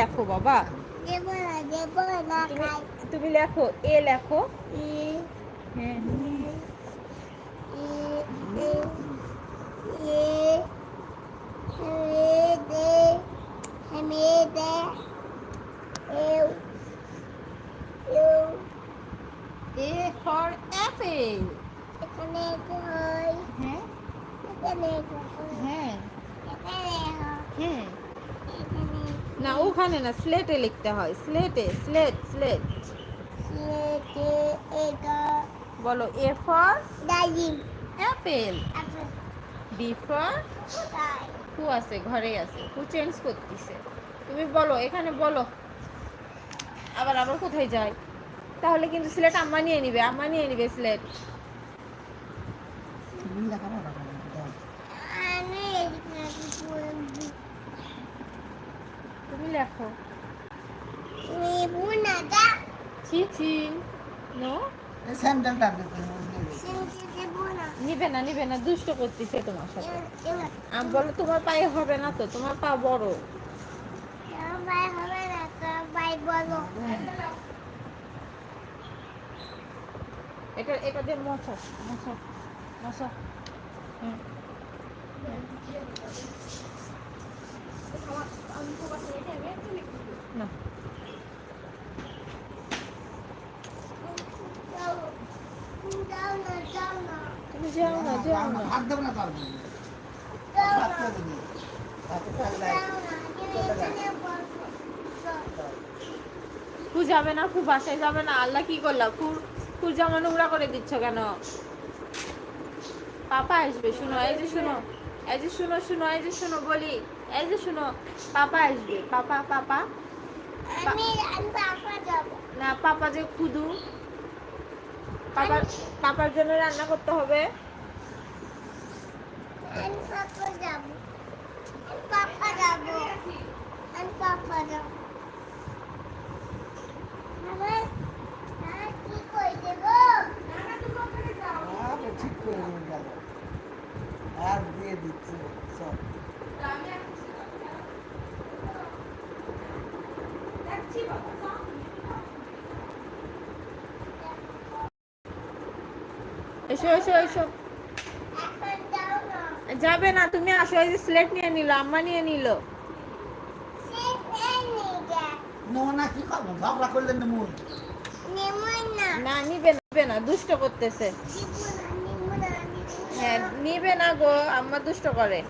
লেখো বাবা। তুমি লেখো এ লেখো। এ ফর অ্যাপেল এখানে হ্যাঁ। হ্যাঁ। হ্যাঁ। না ওখানে না স্লেটে লিখতে হয়। স্লেটে স্লেট স্লেট স্লেটে এটা বলো এ ফর ডালিম অ্যাপেল বি ফর হু আছে? ঘরে আছে। হু চেঞ্জ করতেছে। তুমি বলো এখানে বলো। আবার আবার কোথায় যায়? তাহলে কিন্তু সিলেট আম্মা নিয়ে নিবে আম্মা নিয়ে নিবে সিলেট আমি এখানে বলব তুমি লেখো। নেব না দা। ছি ছি। নো? স্যান্ডেলটা নিবে না নিবে না দুষ্ট করতেছে তোমার সাথে। আমি বলো তোমার পায়ে হবে না তো তোমার পা বড়। ভাই হবে না তো ভাই বলো। এটা এটা দিয়ে মশা মশা মশা। হুম। না যাবে না ফু বাসায় যাবে না। আল্লাহ কি করলা? ফুর ফুর জামা নোংরা করে দিচ্ছ কেন? পাপা আসবে, শুনো, এই যে শুনো, এই যে শুনো শুনো, এই যে শুনো, বলি। এই যে শোনো পাপা আসবে। পাপা পাপা। না পাপা যে খুদু। পাপার পাপার জন্য রান্না করতে হবে। আর দিয়ে দিচ্ছে সব এসো এসো এসো। যাবে না তুমি আসো এই যে স্লেট নিয়ে নিল আম্মা নিয়ে নিল। কি করব? ঝগড়া না নিবে না না দুষ্ট করতেছে। হ্যাঁ নিবে না গো আম্মা দুষ্ট করে।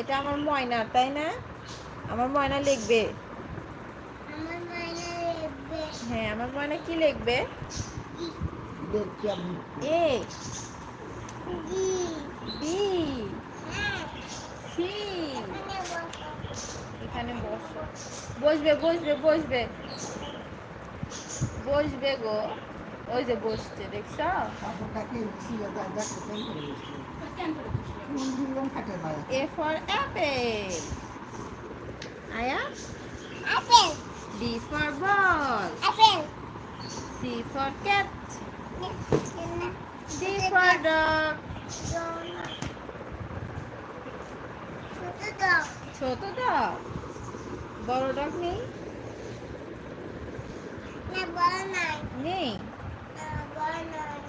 এটা আমার ময়না তাই না? আমার ময়না লিখবে। হ্যাঁ আমার ময়না কি লিখবে? A বি সি এখানে বসো। বসবে বসবে বসবে। বসবে গো। ওই যে বসছে দেখছ? এ ফর অ্যাপেল আয়া? Apple B for ball apple C for cat D for dog. ছোট ডগ বড় ডগ নেই? নেই বড় নয়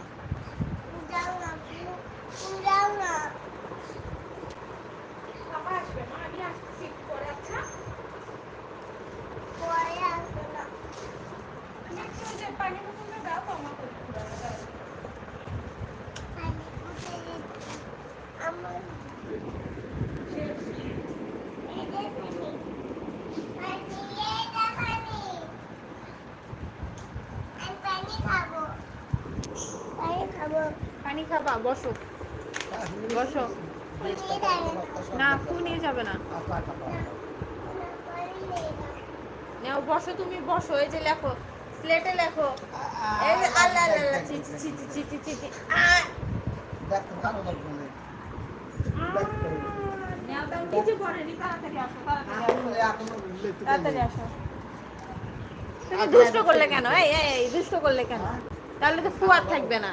বসো। বসো। না আপু নিয়ে যাবে না। বসো তুমি বসো। এই যে লেখো স্লেটে লেখো। এই যে আল্লাহ আল্লাহ চি চি তুমি দুষ্ট করলে কেন? এই দুষ্ট করলে কেন? তাহলে তো ফুয়ার থাকবে না।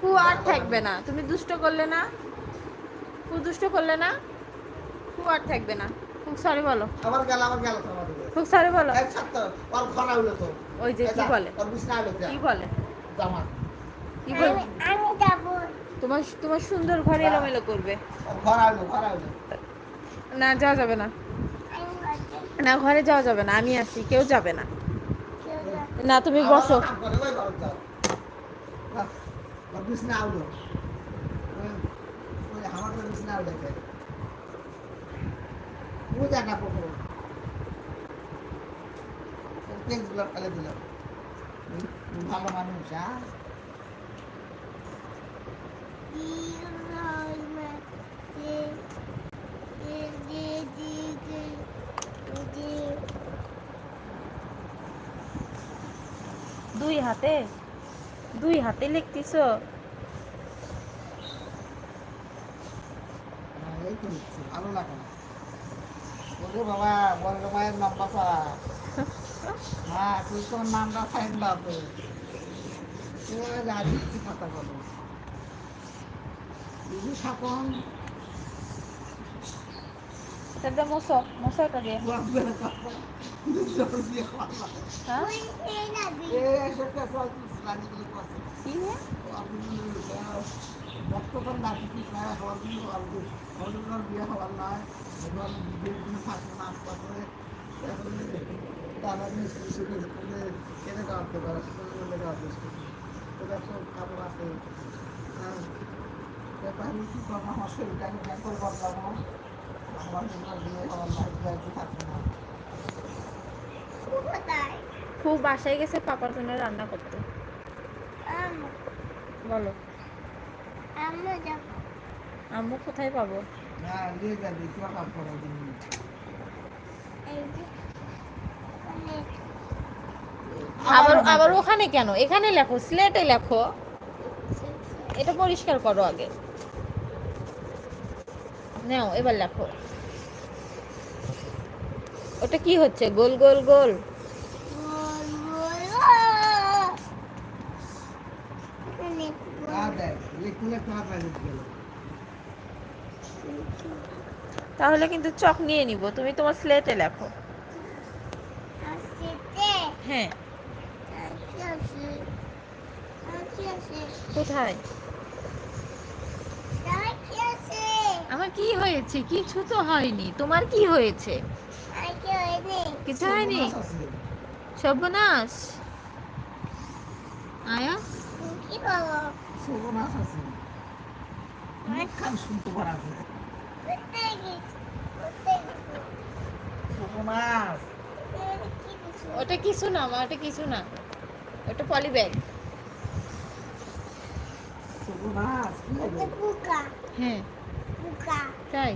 ফু আর থাকবে না। তুমি দুষ্ট করলে না। ফু দুষ্ট করলে না ফু আর থাকবে না। খুব সরি বলো। আবার গেল আবার গেল খুব সরি বলো। এক সপ্তাহ ওর ঘর আউলো তো। ওই যে কি বলে? ওর বিছনা আউলো কি বলে? জামা। কি বলে? আমি যাব। তোমার তোমার সুন্দর ঘরে এলোমেলো করবে। ঘর আউলো ঘর আউলো না যাওয়া যাবে না। না ঘরে যাওয়া যাবে না আমি আছি কেউ যাবে না। না তুমি বসো। বিছনা আউলো ওই- ওই আমাদের বিছনা আউলো কে ও জানা পুকুর পেজগুলো ফেলে দিল। ভালো মানুষ হ্যাঁ দুই হাতে? দুই হাতে লিখতেছো হ্যাঁ, এই তো লিখছি, ভালো লাগে না। ওরে বাবা বড় মায়ের লম্বা চড়া হ্যাঁ তুই তোর নামটা সাইড দাও যা দিচ্ছি কথা বলো। দিদি দিয়ে। বন্ধের হওয়ার জন্য বিয়ে হওয়ার নয় এবং বিয়ের দিন থাকে নাচ করে তারা স্কুলে স্কুলে কেনে পারে স্কুলে খবর আছে। হ্যাঁ ব্যাপারে কি আমি আমার বিয়ে হওয়ার নয় ব্যাংকে থাকবে না খুব বাসায় গেছে পাপার জন্য রান্না করতে। বলো। আম্মু কোথায় পাবো? আবার আবার ওখানে কেন? এখানে লেখো স্লেটে লেখো। এটা পরিষ্কার করো আগে। নাও এবার লেখো। ওটা কি হচ্ছে? গোল গোল গোল আর দেখ লিখলে তোরা প্রাইভেট গেল তাহলে কিন্তু চক নিয়ে নিব। তুমি তোমার স্লেটে লেখো। হ্যাঁ। কোথায়? আমার কি হয়েছে? কিছু তো হয়নি। তোমার কি হয়েছে? কিছু হয়নি? সর্বনাশ? সর্বনাশ আছে অনেক খান শুনতে পারা আছে সর্বনাশ ওটা কিছু না মা ওটা কিছু না ওটা হ্যাঁ তাই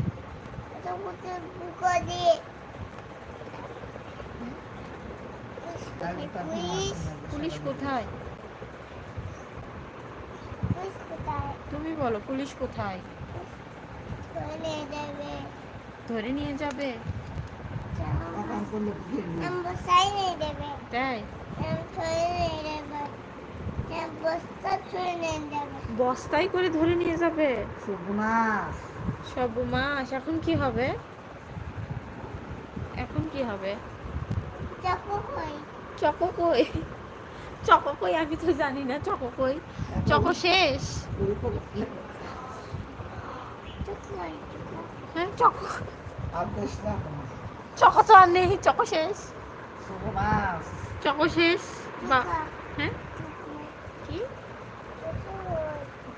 পুলিশ কোথায় তুমি বলো পুলিশ কোথায়? ধরে নিয়ে যাবে। তাই? নিয়ে যাবে। নাম বস্তা ছড়ে নিয়ে যাবে। বস্তায় করে ধরে নিয়ে যাবে? সর্বনাশ। সর্বমাস এখন কি হবে? এখন কি হবে? চাকু কই? চকো কই? চকো কই, আমি তো জানি না, চকো কই? চকো শেষ? হ্যাঁ চকো। চকো তো আর নেই, চকো শেষ। চকো শেষ, বা হ্যাঁ? কি?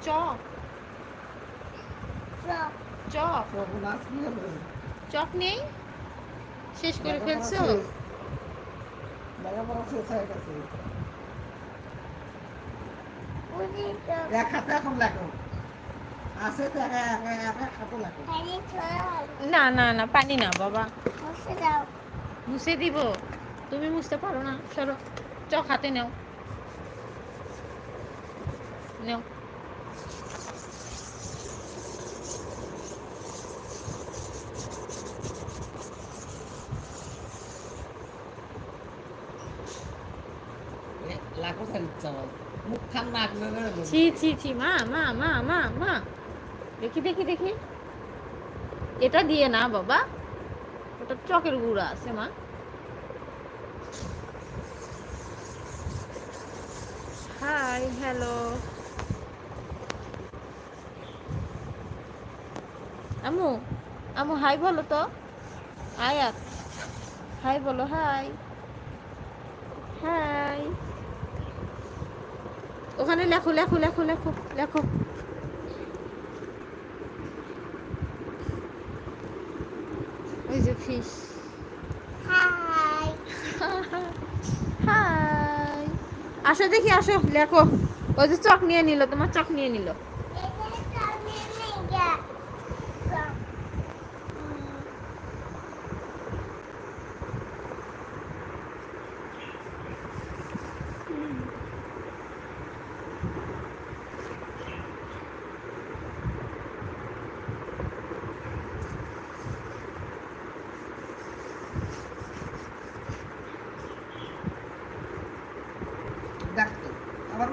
চাকু চক চক নেই? শেষ করে ফেলছো শেষ। লেখাপড়া শেষ হয়ে গেছে পুলিশ চক এক হাতে এখন ছড়া না না না পানি না বাবা। মুছে দিব। তুমি মুছতে পারো না সরো। চক হাতে নাও। নাও। মুখ খান নাক নেড়ে ছি ছি ছি, মা মা মা মা মা। দেখি দেখি দেখি। এটা দিয়ে না, বাবা। ওটা চকের গুঁড়া আছে, মা। Hi, hello. Amu Amu, hi বলো তো। আয়াত, হাই বলো, হাই। ওখানে লেখো লেখো লেখো লেখো লেখো। ওই যে ফিশ হাই হাই আসো দেখি আসো লেখো। ওই যে চক নিয়ে নিল তোমার চক নিয়ে নিল।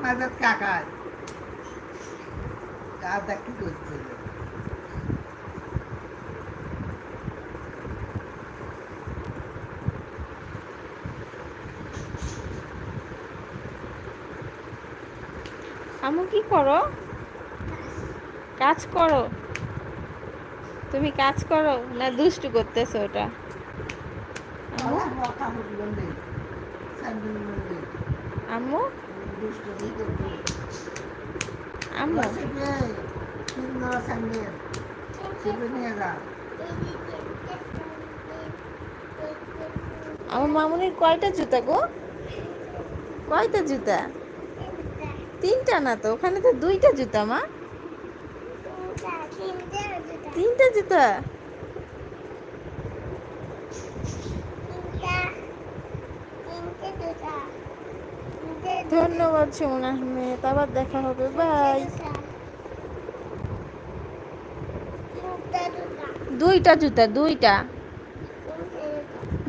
মাঝের কাকায় আর কি করছে আমু কি করো কাজ করো তুমি কাজ করো না দুষ্টু করতেছো ওটা আম্মু দুষ্ট নেই করতে আম্মু। তিন নিয়ে যা আমার মামুনির কয়টা জুতা গো? কয়টা জুতা? তিনটা না তো, ওখানে তো দুইটা জুতা মা। তিনটা জুতা? ধন্যবাদ সুমন আহমেদ আবার দেখা হবে বাই দুইটা জুতা। দুইটা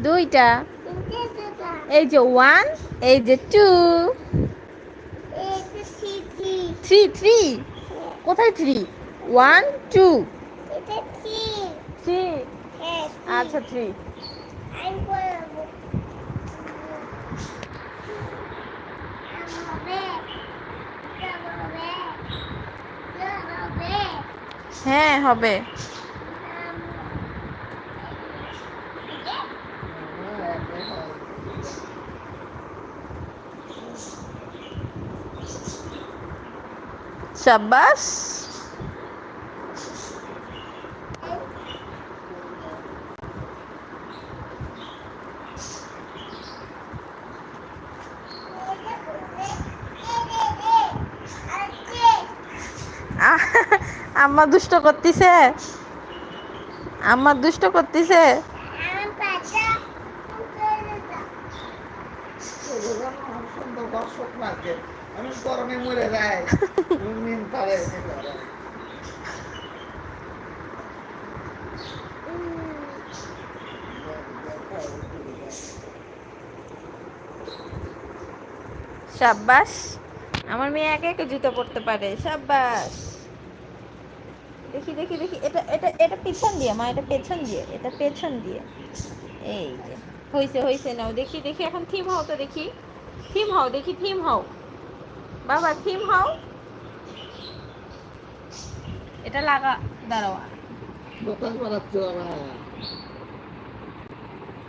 দুইটা। এই যে ওয়ান এই যে টু থ্রি থ্রি কোথায় থ্রি ওয়ান টু থ্রি আচ্ছা থ্রি হ্যাঁ হবে। শাবাস আম্মা দুষ্ট করতেছে? আম্মা দুষ্ট করতেছে? সাব্বাস, আমার মেয়ে একে একে জুতো পরতে পারে। সাব্বাস। দেখি দেখি দেখি। এটা এটা এটা পেছন দিয়ে মা এটা পেছন দিয়ে এটা পেছন দিয়ে। এই যে হয়েছে হয়েছে নাও। দেখি দেখি এখন থিম হও তো দেখি। থিম হও দেখি থিম হও। বাবা থিম হও। এটা লাগা দাঁড়াও।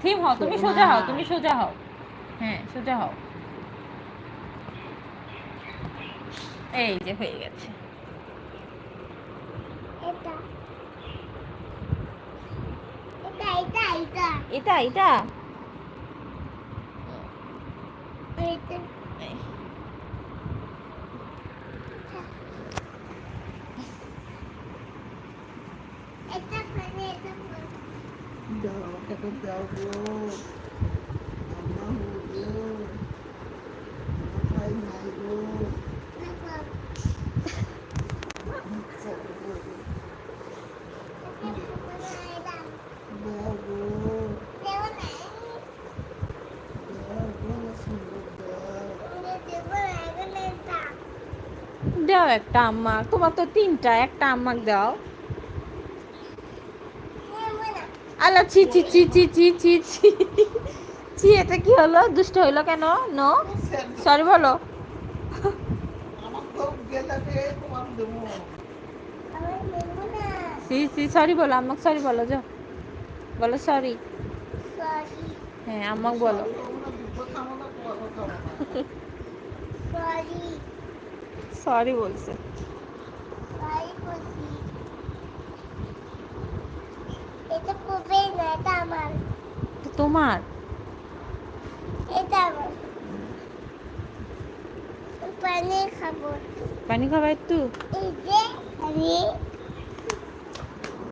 থিম হও তুমি সোজা হও তুমি সোজা হও। হ্যাঁ সোজা হও। এই যে হয়ে গেছে। এটা এটা এই। দাও দাও গো আম্মা গো ভাই নাই গো দাও গো দাও গো সুন্দর দাও একটা আম্মা। তোমার তো তিনটা, একটা আম্মাক দাও। আল্লাহ ছি ছি ছি ছি ছি ছি ছি। ছি, এটা কি হলো? দুষ্ট হইল কেন? নো? সরি বলো। সি সি সরি বলো আমাকে সরি বলো, যাও। বলো সরি হ্যাঁ আমাকে বলো। সরি সরি বলছে। তোমার? পানি খাব। পানি খাবার তুই